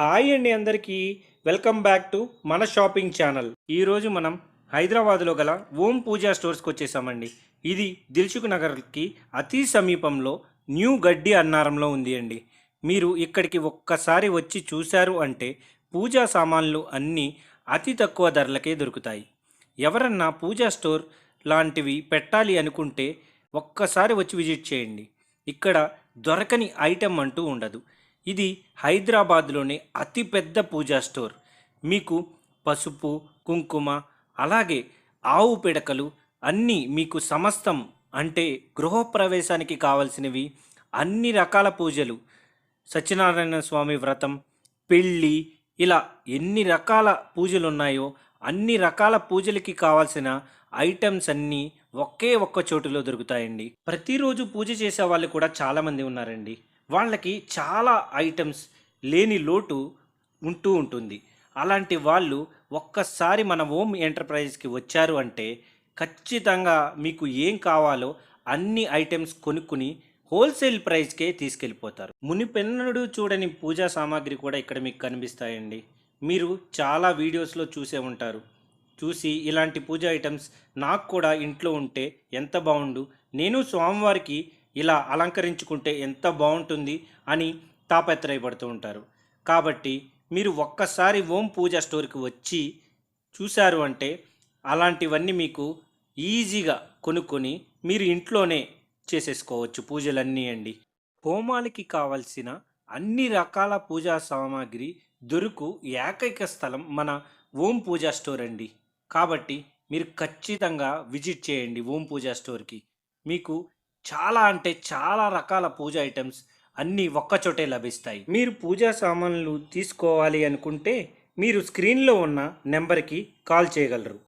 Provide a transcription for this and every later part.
Hi అండి అందరికీ. Welcome back to మన షాపింగ్ ఛానల్. ఈరోజు మనం హైదరాబాద్లో గల ఓం పూజా స్టోర్స్కి వచ్చేసామండి. ఇది దిల్సుఖ్ నగర్కి అతి సమీపంలో న్యూ గడ్డి అన్నారంలో ఉంది అండి. మీరు ఇక్కడికి ఒక్కసారి వచ్చి చూశారు అంటే పూజా సామాన్లు అన్నీ అతి తక్కువ ధరలకే దొరుకుతాయి. ఎవరన్నా పూజా స్టోర్ లాంటివి పెట్టాలి అనుకుంటే ఒక్కసారి వచ్చి విజిట్ చేయండి. ఇక్కడ దొరకని ఐటెం అంటూ ఉండదు. ఇది హైదరాబాద్లోనే అతిపెద్ద పూజా స్టోర్. మీకు పసుపు కుంకుమ అలాగే ఆవు పిడకలు అన్నీ మీకు సమస్తం అంటే గృహప్రవేశానికి కావలసినవి అన్ని రకాల పూజలు. సత్యనారాయణ స్వామి వ్రతం పెళ్ళి ఇలా ఎన్ని రకాల పూజలు ఉన్నాయో అన్ని రకాల పూజలకి కావాల్సిన ఐటమ్స్ అన్నీ ఒకే ఒక్క చోటులో దొరుకుతాయండి. ప్రతిరోజు పూజ చేసే వాళ్ళు కూడా చాలామంది ఉన్నారండి. వాళ్ళకి చాలా ఐటమ్స్ లేని లోటు ఉంటూ ఉంటుంది. అలాంటి వాళ్ళు ఒక్కసారి మన హోమ్ ఎంటర్ప్రైజెస్కి వచ్చారు అంటే ఖచ్చితంగా మీకు ఏం కావాలో అన్ని ఐటమ్స్ కొనుక్కుని హోల్సేల్ ప్రైస్కే తీసుకెళ్ళిపోతారు. మునిపెన్నడు చూడని పూజా సామాగ్రి కూడా ఇక్కడ మీకు కనిపిస్తాయండి. మీరు చాలా వీడియోస్లో చూసే ఉంటారు. చూసి ఇలాంటి పూజ ఐటమ్స్ నాకు కూడా ఇంట్లో ఉంటే ఎంత బాగుండు నేను స్వామివారికి ఇలా అలంకరించుకుంటే ఎంత బాగుంటుంది అని తాపత్రయపడుతూ ఉంటారు. కాబట్టి మీరు ఒక్కసారి ఓం పూజ స్టోర్కి వచ్చి చూశారు అంటే అలాంటివన్నీ మీకు ఈజీగా కొనుక్కొని మీరు ఇంట్లోనే చేసేసుకోవచ్చు పూజలన్నీ అండి. హోమాలకి కావలసిన అన్ని రకాల పూజా సామాగ్రి దొరుకు ఏకైక స్థలం మన ఓం పూజా స్టోర్ అండి. కాబట్టి మీరు ఖచ్చితంగా విజిట్ చేయండి ఓం పూజా స్టోర్కి. మీకు చాలా అంటే చాలా రకాల పూజ ఐటమ్స్ అన్నీ ఒక్కచోటే లభిస్తాయి. మీరు పూజా సామాన్లు తీసుకోవాలి అనుకుంటే మీరు స్క్రీన్లో ఉన్న నెంబర్కి కాల్ చేయగలరు.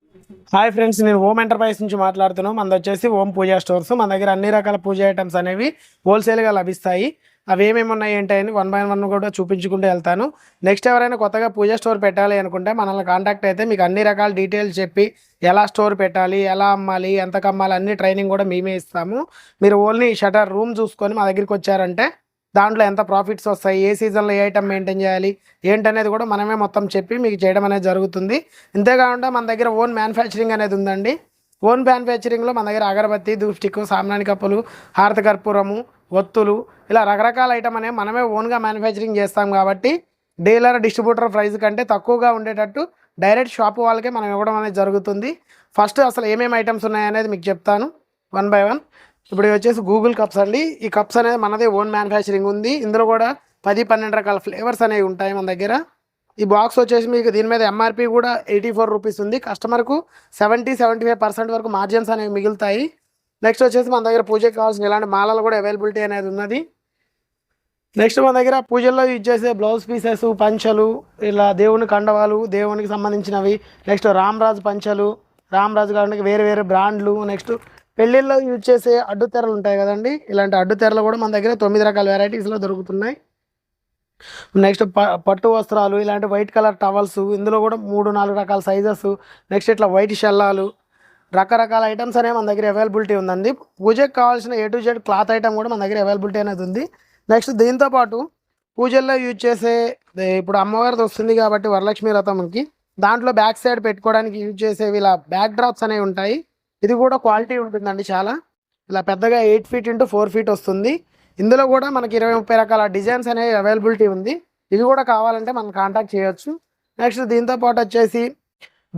హాయ్ ఫ్రెండ్స్ నేను ఓం ఎంటర్ప్రైజ్ నుంచి మాట్లాడుతున్నాను మనది వచ్చేసి ఓం పూజా స్టోర్స్. మన దగ్గర అన్ని రకాల పూజ ఐటమ్స్ అనేవి హోల్సేల్గా లభిస్తాయి. అవి ఏమేమి ఉన్నాయి ఏంటి అని వన్ బై వన్ కూడా చూపించుకుంటూ వెళ్తాను. నెక్స్ట్ ఎవరైనా కొత్తగా పూజ స్టోర్ పెట్టాలి అనుకుంటే మనల్ని కాంటాక్ట్ అయితే మీకు అన్ని రకాల డీటెయిల్స్ చెప్పి ఎలా స్టోర్ పెట్టాలి ఎలా అమ్మాలి ఎంత అమ్మాలి అన్ని ట్రైనింగ్ కూడా మేమే ఇస్తాము. మీరు ఓన్లీ షటర్ రూమ్ చూసుకొని మా దగ్గరికి వచ్చారంటే దాంట్లో ఎంత ప్రాఫిట్స్ వస్తాయి ఏ సీజన్లో ఏ ఐటమ్ మెయింటైన్ చేయాలి ఏంటనేది కూడా మనమే మొత్తం చెప్పి మీకు చేయడం అనేది జరుగుతుంది. ఇంతేకాకుండా మన దగ్గర ఓన్ మ్యానుఫ్యాక్చరింగ్ అనేది ఉందండి. ఓన్ మ్యానుఫ్యాక్చరింగ్లో మన దగ్గర అగరబత్తి ధూప్ స్టిక్ సామ్రాణి కప్పులు హారత కర్పూరము ఒత్తులు ఇలా రకరకాల ఐటమ్ అనేవి మనమే ఓన్గా మ్యానుఫ్యాక్చరింగ్ చేస్తాం కాబట్టి డీలర్ డిస్ట్రిబ్యూటర్ ప్రైస్ కంటే తక్కువగా ఉండేటట్టు డైరెక్ట్ షాప్ వాళ్ళకే మనం ఇవ్వడం అనేది జరుగుతుంది. ఫస్ట్ అసలు ఏమేమి ఐటమ్స్ ఉన్నాయనేది మీకు చెప్తాను. వన్ బై వన్ ఇప్పుడు వచ్చేసి గూగుల్ కప్స్ అండి. ఈ కప్స్ అనేది మనదే ఓన్ మ్యానుఫ్యాక్చరింగ్ ఉంది. ఇందులో కూడా పది పన్నెండు రకాల ఫ్లేవర్స్ అనేవి ఉంటాయి మన దగ్గర. ఈ బాక్స్ వచ్చేసి మీకు దీని మీద ఎంఆర్పి కూడా ఎయిటీ ఫోర్ రూపీస్ ఉంది. కస్టమర్కు సెవెంటీ సెవెంటీ ఫైవ్ పర్సెంట్ వరకు మార్జిన్స్ అనేవి మిగులుతాయి. నెక్స్ట్ వచ్చేసి మన దగ్గర పూజకి కావాల్సిన ఇలాంటి మాలలు కూడా అవైలబిలిటీ అనేది ఉన్నది. నెక్స్ట్ మన దగ్గర పూజల్లో యూజ్ చేసే బ్లౌజ్ పీసెస్ పంచలు ఇలా దేవుని కండవాలు దేవునికి సంబంధించినవి. నెక్స్ట్ రామరాజు పంచలు రామరాజు గారికి వేరే వేరే బ్రాండ్లు. నెక్స్ట్ పెళ్ళిళ్ళలో యూజ్ చేసే అడ్డుతెరలు ఉంటాయి కదండి. ఇలాంటి అడ్డుతెరలు కూడా మన దగ్గర తొమ్మిది రకాల వెరైటీస్లో దొరుకుతున్నాయి. నెక్స్ట్ ప పట్టు వస్త్రాలు ఇలాంటి వైట్ కలర్ టవల్స్ ఇందులో కూడా మూడు నాలుగు రకాల సైజెస్ నెక్స్ట్ ఇట్లా వైట్ షెల్లాలు రకరకాల ఐటమ్స్ అనేవి మన దగ్గర అవైలబిలిటీ ఉందండి. పూజకి కావాల్సిన A to Z cloth item కూడా మన దగ్గర అవైలబిలిటీ అనేది ఉంది. నెక్స్ట్ దీంతో పాటు పూజల్లో యూజ్ చేసే ఇప్పుడు అమ్మవారిది వస్తుంది కాబట్టి వరలక్ష్మి రథంకి దాంట్లో బ్యాక్ సైడ్ పెట్టుకోవడానికి యూజ్ చేసేవి ఇలా బ్యాక్ డ్రాప్స్ అనేవి ఉంటాయి. ఇది కూడా క్వాలిటీ ఉంటుందండి చాలా. ఇలా పెద్దగా eight feet into four feet వస్తుంది. ఇందులో కూడా మనకి ఇరవై ముప్పై రకాల డిజైన్స్ అనేవి అవైలబిలిటీ ఉంది. ఇవి కూడా కావాలంటే మనం కాంటాక్ట్ చేయొచ్చు. నెక్స్ట్ దీంతో పాటు వచ్చేసి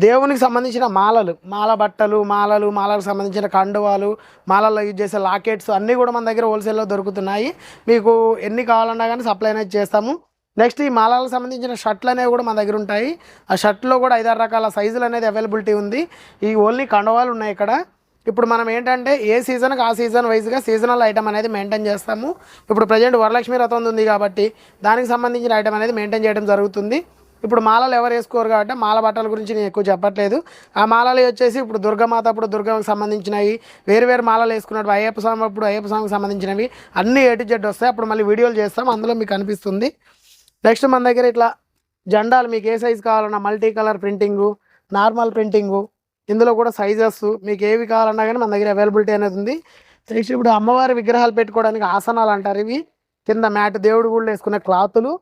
దేవునికి సంబంధించిన మాలలు మాల బట్టలు మాలలు మాలకు సంబంధించిన కండువాలు మాలల్లో యూజ్ చేసే లాకెట్స్ అన్నీ కూడా మన దగ్గర హోల్సేల్లో దొరుకుతున్నాయి. మీకు ఎన్ని కావాలన్నా కానీ సప్లై అనేది చేస్తాము. నెక్స్ట్ ఈ మాలలకు సంబంధించిన షర్ట్లు అనేవి కూడా మన దగ్గర ఉంటాయి. ఆ షర్ట్లో కూడా ఐదారు రకాల సైజులు అనేది అవైలబిలిటీ ఉంది. ఈ ఓన్లీ కండవాలు ఉన్నాయి ఇక్కడ. ఇప్పుడు మనం ఏంటంటే ఏ సీజన్కి ఆ సీజన్ వైజ్గా సీజనల్ ఐటమ్ అనేది మెయింటైన్ చేస్తాము. ఇప్పుడు ప్రజెంట్ వరలక్ష్మి రథం ఉంది కాబట్టి దానికి సంబంధించిన ఐటమ్ అనేది మెయింటైన్ చేయడం జరుగుతుంది. ఇప్పుడు మాలలు ఎవరు వేసుకోరు కాబట్టి మాల బట్టల గురించి నేను ఎక్కువ చెప్పట్లేదు. ఆ మాలలు వచ్చేసి ఇప్పుడు దుర్గమాత అప్పుడు దుర్గకు సంబంధించినవి వేరు వేరు మాలలు వేసుకున్నప్పుడు అయ్యప్ప స్వామి అప్పుడు అయ్యప్ప స్వామికి సంబంధించినవి అన్ని ఏటు టు జెడ్ వస్తాయి. అప్పుడు మళ్ళీ వీడియోలు చేస్తాం. అందులో మీకు కనిపిస్తుంది నెక్స్ట్ మన దగ్గర ఇట్లా జెండాలు మీకు ఏ సైజు కావాలన్నా multi colour printing normal printing ఇందులో కూడా సైజెస్ మీకు ఏవి కావాలన్నా కానీ మన దగ్గర అవైలబిలిటీ అనేది ఉంది. నెక్స్ట్ ఇప్పుడు అమ్మవారి విగ్రహాలు పెట్టుకోవడానికి ఆసనాలు అంటారు ఇవి. కింద మ్యాట్ దేవుడు కూడా వేసుకునే క్లాతులు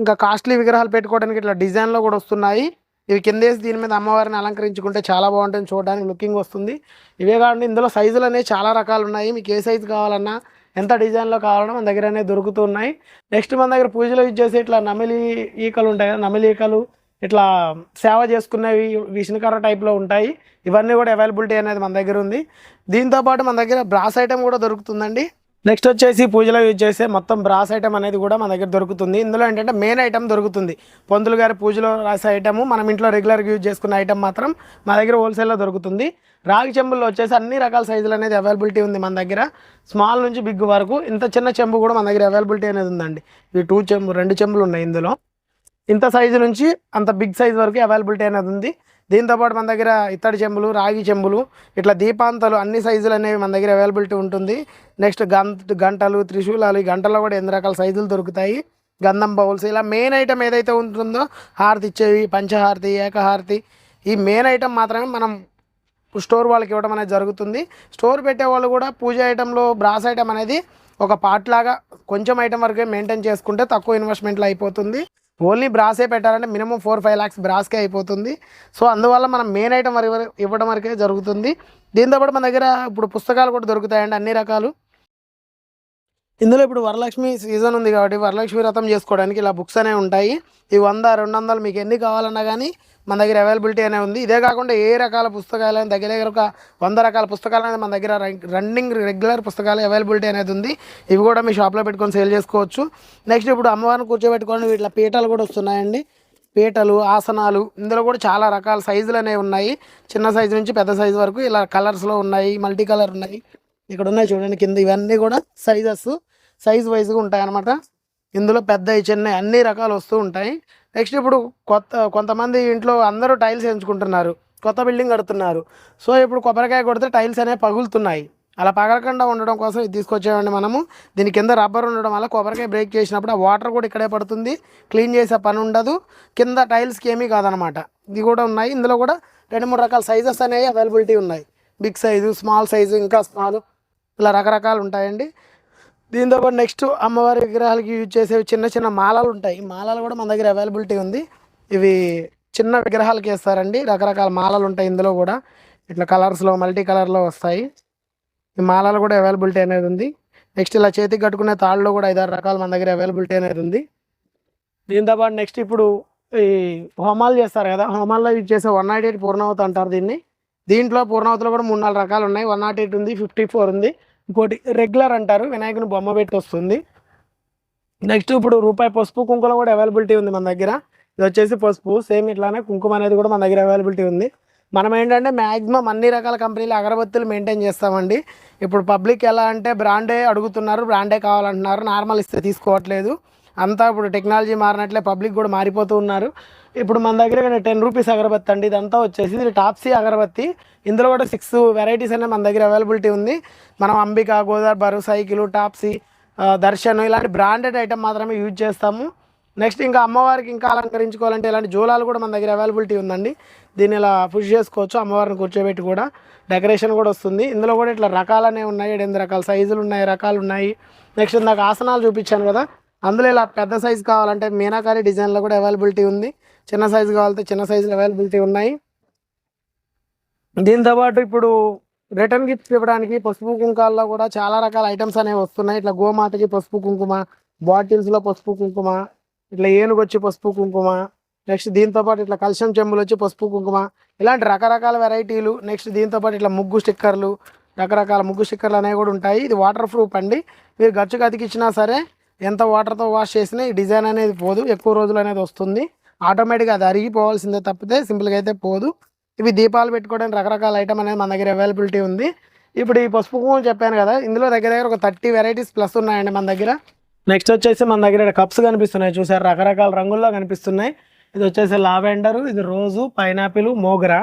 ఇంకా కాస్ట్లీ విగ్రహాలు పెట్టుకోవడానికి ఇట్లా డిజైన్లో కూడా వస్తున్నాయి. ఇవి కిందేసి దీని మీద అమ్మవారిని అలంకరించుకుంటే చాలా బాగుంటుంది చూడడానికి లుకింగ్ వస్తుంది. ఇవే కాకుండా ఇందులో సైజులు అనేవి చాలా రకాలు ఉన్నాయి. మీకు ఏ సైజు కావాలన్నా ఎంత డిజైన్లో కావాలన్నా మన దగ్గర అనేవి దొరుకుతున్నాయి నెక్స్ట్ మన దగ్గర పూజలో యూజ్ చేసే ఇట్లా నమిలి ఈకలు ఉంటాయి కదా నమిలి ఈకలు ఇట్లా సేవ చేసుకునేవి విష్ణుకర్ర టైప్లో ఉంటాయి. ఇవన్నీ కూడా అవైలబిలిటీ అనేది మన దగ్గర ఉంది. దీంతో పాటు మన దగ్గర బ్రాస్ ఐటెం కూడా దొరుకుతుందండి. నెక్స్ట్ వచ్చేసి పూజలో యూజ్ చేసే మొత్తం బ్రాస్ ఐటమ్ అనేది కూడా మన దగ్గర దొరుకుతుంది. ఇందులో ఏంటంటే మెయిన్ ఐటమ్ దొరుకుతుంది. పొందులు గారి పూజలో రాసే ఐటమ్ మనం ఇంట్లో రెగ్యులర్గా యూజ్ చేసుకున్న ఐటమ్ మాత్రం మా దగ్గర హోల్సేల్లో దొరుకుతుంది. రాగి చెంబుల్లో వచ్చేసి అన్ని రకాల సైజులు అనేది అవైలబిలిటీ ఉంది మన దగ్గర. స్మాల్ నుంచి బిగ్ వరకు ఇంత చిన్న చెంబు కూడా మన దగ్గర అవైలబిలిటీ అనేది ఉందండి. ఇవి టూ చెంబు రెండు చెంబులు ఉన్నాయి ఇందులో. ఇంత సైజు నుంచి అంత బిగ్ సైజ్ వరకు అవైలబిలిటీ అనేది ఉంది. దీంతోపాటు మన దగ్గర ఇత్తడి చెంబులు రాగి చెంబులు ఇట్లా దీపాంతాలు అన్ని సైజులు అనేవి మన దగ్గర అవైలబిలిటీ ఉంటుంది. నెక్స్ట్ గంట గంటలు త్రిశూలాలు ఈ గంటల్లో కూడా ఎన్ని రకాల సైజులు దొరుకుతాయి? గంధం బౌల్స్ ఇలా మెయిన్ ఐటమ్ ఏదైతే ఉంటుందో హారతి ఇచ్చేవి పంచహారతి ఏకహారతి ఈ మెయిన్ ఐటమ్ మాత్రమే మనం స్టోర్ వాళ్ళకి ఇవ్వడం అనేది జరుగుతుంది. స్టోర్ పెట్టే వాళ్ళు కూడా పూజ ఐటెంలో బ్రాస్ ఐటమ్ అనేది ఒక పార్ట్ లాగా కొంచెం ఐటమ్ వరకే మెయింటైన్ చేసుకుంటే తక్కువ ఇన్వెస్ట్మెంట్లో అయిపోతుంది. ఓన్లీ బ్రాసే పెట్టాలంటే మినిమం ఫోర్ ఫైవ్ ల్యాక్స్ బ్రాస్కే అయిపోతుంది. సో అందువల్ల మనం మెయిన్ ఐటమ్ వరకు ఇవ్వడం వరకే జరుగుతుంది. దీంతోపాటు మన దగ్గర ఇప్పుడు పుస్తకాలు కూడా దొరుకుతాయండి అన్ని రకాలు. ఇందులో ఇప్పుడు వరలక్ష్మి సీజన్ ఉంది కాబట్టి వరలక్ష్మి వ్రతం చేసుకోవడానికి ఇలా బుక్స్ అనేవి ఉంటాయి. ఈ వంద రెండు వందలు మీకు ఎన్ని కావాలన్నా కానీ మన దగ్గర అవైలబిలిటీ అనే ఉంది. ఇదే కాకుండా ఏ రకాల పుస్తకాలు అయినా దగ్గర దగ్గర ఒక వంద రకాల పుస్తకాలు అనేది మన దగ్గర రన్నింగ్ రెగ్యులర్ పుస్తకాలు అవైలబిలిటీ అనేది ఉంది. ఇవి కూడా మీ షాప్లో పెట్టుకొని సేల్ చేసుకోవచ్చు. నెక్స్ట్ ఇప్పుడు అమ్మవారిని కూర్చోబెట్టుకొని వీటిలో పీఠాలు కూడా వస్తున్నాయండి. పీటలు ఆసనాలు ఇందులో కూడా చాలా రకాల సైజులు అనేవి ఉన్నాయి. చిన్న సైజు నుంచి పెద్ద సైజు వరకు ఇలా కలర్స్లో ఉన్నాయి మల్టీ కలర్ ఉన్నాయి. ఇక్కడ ఉన్నాయి చూడండి కింద ఇవన్నీ కూడా సైజెస్ సైజ్ వైజ్గా ఉంటాయి అన్నమాట ఇందులో పెద్దవి చిన్నవి అన్ని రకాలు వస్తూ ఉంటాయి. నెక్స్ట్ ఇప్పుడు కొత్త కొంతమంది ఇంట్లో అందరూ టైల్స్ ఎంచుకుంటున్నారు కొత్త బిల్డింగ్ కడుతున్నారు. సో ఇప్పుడు కొబ్బరికాయ కొడితే టైల్స్ అనేవి పగులుతున్నాయి. అలా పగలకుండా ఉండడం కోసం ఇది తీసుకొచ్చామండి మనము. దీని కింద రబ్బర్ ఉండడం వల్ల కొబ్బరికాయ బ్రేక్ చేసినప్పుడు ఆ వాటర్ కూడా ఇక్కడే పడుతుంది. క్లీన్ చేసే పని ఉండదు. కింద టైల్స్కి ఏమీ కాదనమాట ఇది కూడా ఉన్నాయి. ఇందులో కూడా రెండు మూడు రకాల సైజెస్ అనేవి అవైలబిలిటీ ఉన్నాయి. బిగ్ సైజు స్మాల్ సైజు ఇంకా స్మాల్ ఇలా రకరకాలు ఉంటాయండి. దీంతో పాటు నెక్స్ట్ అమ్మవారి విగ్రహాలకి యూజ్ చేసేవి చిన్న చిన్న మాలలు ఉంటాయి. ఈ మాలలు కూడా మన దగ్గర అవైలబిలిటీ ఉంది. ఇవి చిన్న విగ్రహాలకి వేస్తారండి. రకరకాల మాలలు ఉంటాయి ఇందులో కూడా. ఇట్లా కలర్స్లో మల్టీ కలర్లో వస్తాయి. ఈ మాలలు కూడా అవైలబిలిటీ అనేది ఉంది. నెక్స్ట్ ఇలా చేతికి కట్టుకునే తాళ్ళు కూడా ఐదారు రకాలు మన దగ్గర అవైలబిలిటీ అనేది ఉంది. దీంతో పాటు నెక్స్ట్ ఇప్పుడు ఈ హోమాలు చేస్తారు కదా. హోమాల్లో యూజ్ చేసే వన్ నాట్ ఎయిట్ పూర్ణావతి అంటారు దీన్ని. దీంట్లో పూర్ణావతిలో కూడా మూడు నాలుగు రకాలు ఉన్నాయి. వన్ నాట్ ఎయిట్ ఉంది ఫిఫ్టీ ఫోర్ ఉంది. ఇంకోటి రెగ్యులర్ అంటారు. వినాయకుని బొమ్మ పెట్టి వస్తుంది. నెక్స్ట్ ఇప్పుడు రూపాయి పసుపు కుంకుమ కూడా అవైలబిలిటీ ఉంది మన దగ్గర. ఇది వచ్చేసి పసుపు. సేమ్ ఇట్లానే కుంకుమ అనేది కూడా మన దగ్గర అవైలబిలిటీ ఉంది. మనం ఏంటంటే మ్యాక్సిమం అన్ని రకాల కంపెనీలు అగరబత్తులు మెయింటైన్ చేస్తామండి. ఇప్పుడు పబ్లిక్ ఎలా అంటే బ్రాండే అడుగుతున్నారు బ్రాండే కావాలంటున్నారు. నార్మల్ ఇస్తే తీసుకోవట్లేదు. అంతా ఇప్పుడు టెక్నాలజీ మారినట్లే పబ్లిక్ కూడా మారిపోతూ ఉన్నారు. ఇప్పుడు మన దగ్గర టెన్ రూపీస్ అగరబత్తి అండి ఇదంతా వచ్చేసి ఇది టాప్సీ అగరబత్తి. ఇందులో కూడా సిక్స్ వెరైటీస్ అనేవి మన దగ్గర అవైలబిలిటీ ఉంది. మనం అంబిక గోదావరి బరు సైకిల్ టాప్సీ దర్శన్ ఇలాంటి బ్రాండెడ్ ఐటమ్ మాత్రమే యూజ్ చేస్తాము. నెక్స్ట్ ఇంకా అమ్మవారికి ఇంకా అలంకరించుకోవాలంటే ఇలాంటి జోలాలు కూడా మన దగ్గర అవైలబిలిటీ ఉందండి. దీన్ని ఇలా పుష్ చేసుకోవచ్చు అమ్మవారిని కూర్చోబెట్టి కూడా. డెకరేషన్ కూడా వస్తుంది. ఇందులో కూడా ఇట్లా రకాలనే ఉన్నాయి. ఎనిమిది రకాల సైజులు ఉన్నాయి రకాలు ఉన్నాయి. నెక్స్ట్ ఇందాక ఆసనాలు చూపించాను కదా. అందులో ఇలా పెద్ద సైజు కావాలంటే మీనాకారి డిజైన్లో కూడా అవైలబిలిటీ ఉంది. చిన్న సైజు కావాలంటే చిన్న సైజులు అవైలబిలిటీ ఉన్నాయి. దీంతో పాటు ఇప్పుడు రిటర్న్ గిఫ్ట్స్ ఇవ్వడానికి పసుపు కుంకాల్లో కూడా చాలా రకాల ఐటమ్స్ అనేవి వస్తున్నాయి. ఇట్లా గోమాతకి పసుపు కుంకుమ బాటిల్స్లో పసుపు కుంకుమ ఇట్లా ఏనుగు వచ్చి పసుపు కుంకుమ నెక్స్ట్ దీంతో పాటు ఇట్లా కలుషం చెంబులు వచ్చి పసుపు కుంకుమ ఇలాంటి రకరకాల వెరైటీలు నెక్స్ట్ దీంతో పాటు ఇట్లా ముగ్గు స్టిక్కర్లు రకరకాల ముగ్గు స్టిక్కర్లు అనేవి కూడా ఉంటాయి. ఇది వాటర్ ప్రూఫ్ అండి. మీరు ఖర్చుకు అతికిచ్చినా సరే ఎంత వాటర్తో వాష్ చేసినా ఈ డిజైన్ అనేది పోదు ఎక్కువ రోజులు అనేది వస్తుంది. ఆటోమేటిక్గా అది అరిగిపోవాల్సిందే తప్పితే సింపుల్గా అయితే పోదు. ఇవి దీపాలు పెట్టుకోవడానికి రకరకాల ఐటమ్ అనేది మన దగ్గర అవైలబిలిటీ ఉంది. ఇప్పుడు ఈ పసుపు పువ్వులు చెప్పాను కదా ఇందులో దగ్గర దగ్గర ఒక థర్టీ వెరైటీస్ ప్లస్ ఉన్నాయండి మన దగ్గర. నెక్స్ట్ వచ్చేసి మన దగ్గర కప్స్ కనిపిస్తున్నాయి చూసారు రకరకాల రంగుల్లో కనిపిస్తున్నాయి. ఇది వచ్చేసి లావెండర్ ఇది రోజు పైనాపిల్ మోగరా.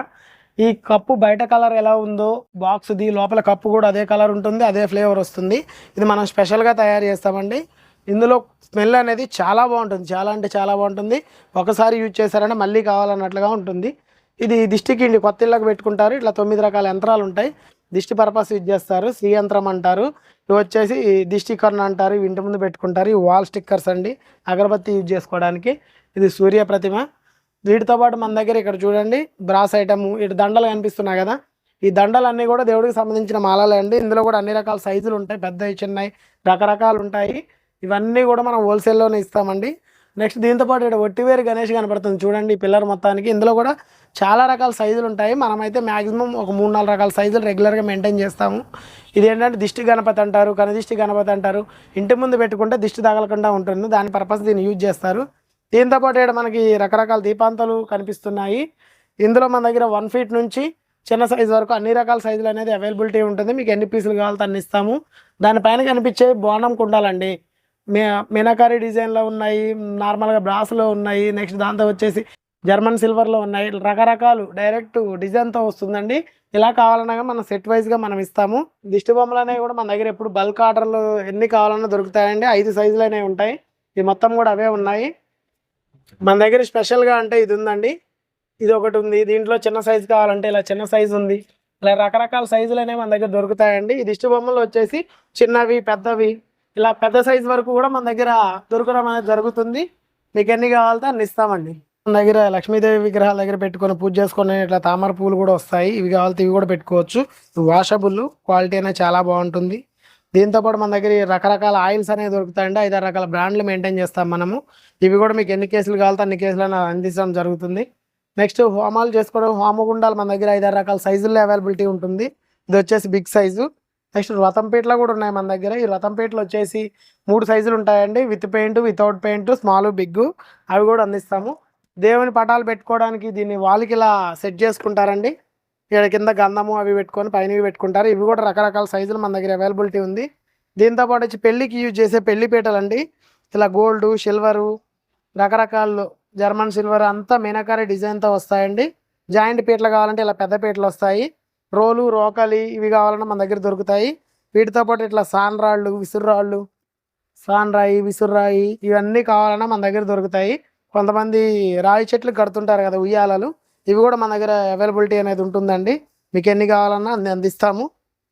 ఈ కప్పు బయట కలర్ ఎలా ఉందో బాక్స్ది లోపల కప్పు కూడా అదే కలర్ ఉంటుంది అదే ఫ్లేవర్ వస్తుంది. ఇది మనం స్పెషల్గా తయారు చేస్తామండి. ఇందులో స్మెల్ అనేది చాలా బాగుంటుంది. చాలా అంటే చాలా బాగుంటుంది. ఒకసారి యూజ్ చేశారంటే మళ్ళీ కావాలన్నట్లుగా ఉంటుంది. ఇది దిష్టికి ఇండి కొత్త ఇళ్ళకి పెట్టుకుంటారు. ఇట్లా తొమ్మిది రకాల యంత్రాలు ఉంటాయి. దిష్టి పర్పస్ యూజ్ చేస్తారు. శ్రీయంత్రం అంటారు. ఇవి వచ్చేసి దిష్టి కర్ణ అంటారు. ఇవి ఇంటి ముందు పెట్టుకుంటారు. ఇవి వాల్ స్టిక్కర్స్ అండి. అగరబత్తి యూజ్ చేసుకోవడానికి. ఇది సూర్య ప్రతిమ. వీటితో పాటు మన దగ్గర ఇక్కడ చూడండి. Brass item. ఇటు దండలు కనిపిస్తున్నాయి కదా. ఈ దండలన్నీ కూడా దేవుడికి సంబంధించిన మాలలే అండి. ఇందులో కూడా అన్ని రకాల సైజులు ఉంటాయి. పెద్దవి చిన్నవి రకరకాలు ఉంటాయి. ఇవన్నీ కూడా మనం హోల్సేల్లోనే ఇస్తామండి. నెక్స్ట్ దీంతోపాటు ఇక్కడ ఒట్టివేరు గణేష్ కనపడుతుంది చూడండి ఈ పిల్లర్ మొత్తానికి. ఇందులో కూడా చాలా రకాల సైజులు ఉంటాయి. మనమైతే మ్యాక్సిమం ఒక మూడు నాలుగు రకాల సైజులు రెగ్యులర్గా మెయింటైన్ చేస్తాము. ఇది ఏంటంటే దిష్టి గణపతి అంటారు కనదిష్టి గణపతి అంటారు. ఇంటి ముందు పెట్టుకుంటే దిష్టి తగలకుండా ఉంటుంది. దాని పర్పస్ దీన్ని యూజ్ చేస్తారు. దీంతో పాటు ఇక్కడ మనకి రకరకాల దీపాంతాలు కనిపిస్తున్నాయి. ఇందులో మన దగ్గర వన్ ఫీట్ నుంచి చిన్న సైజు వరకు అన్ని రకాల సైజులు అనేది అవైలబిలిటీ ఉంటుంది. మీకు ఎన్ని పీసులు కావాలో అన్ని ఇస్తాము. దానిపైన కనిపించే బోనం కుండాలండి. మే మీనాకారి డిజైన్లో ఉన్నాయి నార్మల్గా బ్రాస్లో ఉన్నాయి నెక్స్ట్ దాంతో వచ్చేసి జర్మన్ సిల్వర్లో ఉన్నాయి రకరకాలు డైరెక్ట్ డిజైన్తో వస్తుందండి. ఇలా కావాలన్నా మనం సెట్ వైజ్గా మనం ఇస్తాము. దిష్టి బొమ్మలు అనేవి కూడా మన దగ్గర ఎప్పుడు బల్క్ ఆర్డర్లు ఎన్ని కావాలన్నా దొరుకుతాయండి. ఐదు సైజులు అనేవి ఉంటాయి. ఇవి మొత్తం కూడా అవే ఉన్నాయి. మన దగ్గర స్పెషల్గా అంటే ఇది ఉందండి. ఇది ఒకటి ఉంది. దీంట్లో చిన్న సైజు కావాలంటే ఇలా చిన్న సైజు ఉంది. ఇలా రకరకాల సైజులు అనేవి మన దగ్గర దొరుకుతాయండి. ఈ దిష్టి బొమ్మలు వచ్చేసి చిన్నవి పెద్దవి ఇలా పెద్ద సైజు వరకు కూడా మన దగ్గర దొరకడం అనేది జరుగుతుంది. మీకు ఎన్ని కావాలంటే అన్ని ఇస్తామండి. మన దగ్గర లక్ష్మీదేవి విగ్రహాల దగ్గర పెట్టుకొని పూజ చేసుకునే ఇట్లా తామర పూలు కూడా వస్తాయి. ఇవి కావాలంటే ఇవి కూడా పెట్టుకోవచ్చు. వాషబుల్ క్వాలిటీ అనేది చాలా బాగుంటుంది. దీంతోపాటు మన దగ్గర రకరకాల ఆయిల్స్ అనేవి దొరుకుతాయండి. ఐదారు రకాల బ్రాండ్లు మెయింటైన్ చేస్తాం మనము. ఇవి కూడా మీకు ఎన్ని కేసులు కావాలంటే అన్ని కేసులు అందించడం జరుగుతుంది. నెక్స్ట్ హోమాలు చేసుకోవడం హోమగుండాలు మన దగ్గర ఐదారు రకాల సైజుల్లో అవైలబిలిటీ ఉంటుంది. ఇది వచ్చేసి బిగ్ సైజు. నెక్స్ట్ రతంపేటలో కూడా ఉన్నాయి మన దగ్గర. ఈ రతంపేటలో వచ్చేసి మూడు సైజులు ఉంటాయండి. With paint without paint small big అవి కూడా అందిస్తాము. దేవుని పటాలు పెట్టుకోవడానికి దీన్ని వాళ్ళకి ఇలా సెట్ చేసుకుంటారండి. ఇక్కడ కింద గంధము అవి పెట్టుకొని పైన పెట్టుకుంటారు. ఇవి కూడా రకరకాల సైజులు మన దగ్గర అవైలబిలిటీ ఉంది. దీంతో పాటు వచ్చి పెళ్ళికి యూజ్ చేసే పెళ్ళి పీటలు అండి ఇలా గోల్డ్ సిల్వరు రకరకాలు జర్మన్ సిల్వర్ అంతా మీనాకారి డిజైన్తో వస్తాయండి. జాయింట్ పీటలు కావాలంటే ఇలా పెద్ద పీటలు వస్తాయి. రోలు రోకలి ఇవి కావాలన్నా మన దగ్గర దొరుకుతాయి. వీటితో పాటు ఇట్లా సాన్ రాళ్ళు విసుర్రాళ్ళు సాన్ రాయి విసుర్రాయి ఇవన్నీ కావాలన్నా మన దగ్గర దొరుకుతాయి. కొంతమంది రాయి చెట్లు కడుతుంటారు కదా ఉయ్యాలలు ఇవి కూడా మన దగ్గర అవైలబిలిటీ అనేది ఉంటుందండి. మీకు ఎన్ని కావాలన్నా అన్ని అందిస్తాము.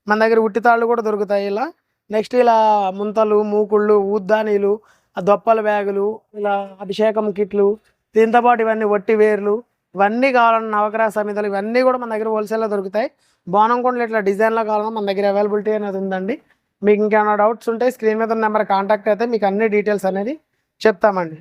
మన దగ్గర ఉట్టి తాళ్ళు కూడా దొరుకుతాయి ఇలా. నెక్స్ట్ ఇలా ముంతలు మూకుళ్ళు ఊద్దానీలు ఆ దొప్పల బ్యాగులు ఇలా అభిషేకం కిట్లు దీంతో పాటు ఇవన్నీ వట్టి వేర్లు ఇవన్నీ కావాలన్న నవగ్రహ సమితలు ఇవన్నీ కూడా మన దగ్గర హోల్సేల్లో దొరుకుతాయి. బోనం కొండలు ఇట్లా డిజైన్లో కావాలన్నా మన దగ్గర అవైలబిలిటీ అనేది ఉందండి. మీకు ఇంకేమైనా డౌట్స్ ఉంటే స్క్రీన్ మీద ఉన్న నెంబర్ కాంటాక్ట్ అయితే మీకు అన్ని డీటెయిల్స్ అనేది చెప్తామండి.